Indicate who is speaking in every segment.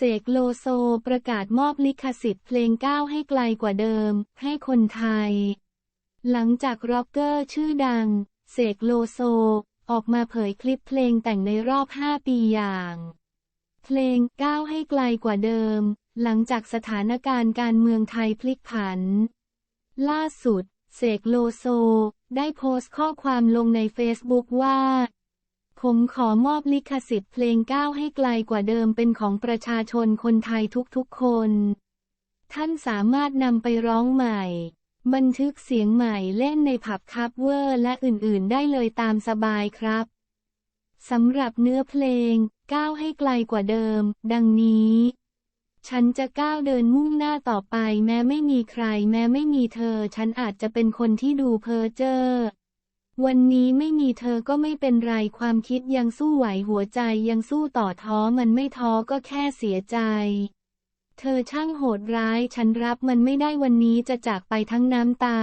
Speaker 1: เสกโลโซประกาศมอบลิขสิทธิ์เพลงก้าวให้ไกลกว่าเดิม ให้คนไทย หลังจากร็อกเกอร์ชื่อดัง เสกโลโซ ออกมาเผยคลิปเพลงแต่งในรอบ 5 ปีอย่าง เพลงก้าวให้ไกลกว่าเดิม หลังจากสถานการณ์การเมืองไทยพลิกผัน ล่าสุด เสกโลโซ ได้โพสต์ข้อความลงในเฟซบุ๊กว่า ผมขอมอบลิขสิทธิ์เพลงก้าวให้ไกลกว่าเดิมเป็นของประชาชนคนไทยทุกๆคน ท่านสามารถนำไปร้องใหม่ บันทึกเสียงใหม่เล่นในผับคัฟเวอร์และอื่นๆ ได้เลยตามสบายครับสำหรับเนื้อเพลง ก้าวให้ไกลกว่าเดิม ดังนี้ ฉันจะก้าวเดินมุ่งหน้าต่อไป แม้ไม่มีใคร แม้ไม่มีเธอ ฉันอาจจะเป็นคนที่ดูเพ้อเจ้อ วันนี้ไม่มีเธอก็ไม่เป็นไรความคิดยังสู้ไหวหัวใจยังสู้ต่อท้อมันไม่ท้อก็แค่เสียใจ เธอช่างโหดร้ายฉันรับมันไม่ได้วันนี้จะจากไปทั้งน้ำตา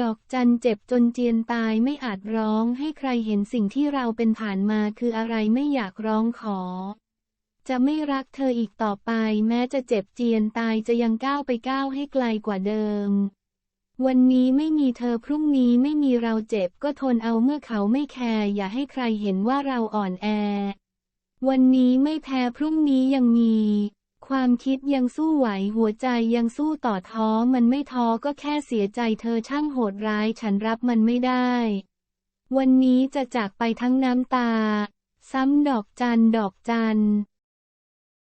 Speaker 1: ดอกจันเจ็บจนเจียนตายไม่อาจร้องให้ใครเห็นสิ่งที่เราเป็นผ่านมาคืออะไรไม่อยากร้องขอ จะไม่รักเธออีกต่อไป แม้จะเจ็บเจียนตายจะยังก้าวไปก้าวให้ไกลกว่าเดิม วันนี้ไม่มีเธอพรุ่งนี้ไม่มีเราเจ็บก็ทนเอาเมื่อเขาไม่แคร์อย่าให้ใครเห็นว่าเราอ่อนแอ วันนี้ไม่แพ้พรุ่งนี้ยังมี ความคิดยังสู้ไหวหัวใจยังสู้ต่อท้อมันไม่ท้อก็แค่เสียใจเธอช่างโหดร้ายฉันรับมันไม่ได้ วันนี้จะจากไปทั้งน้ำตา ซ้ำดอกจันดอกจัน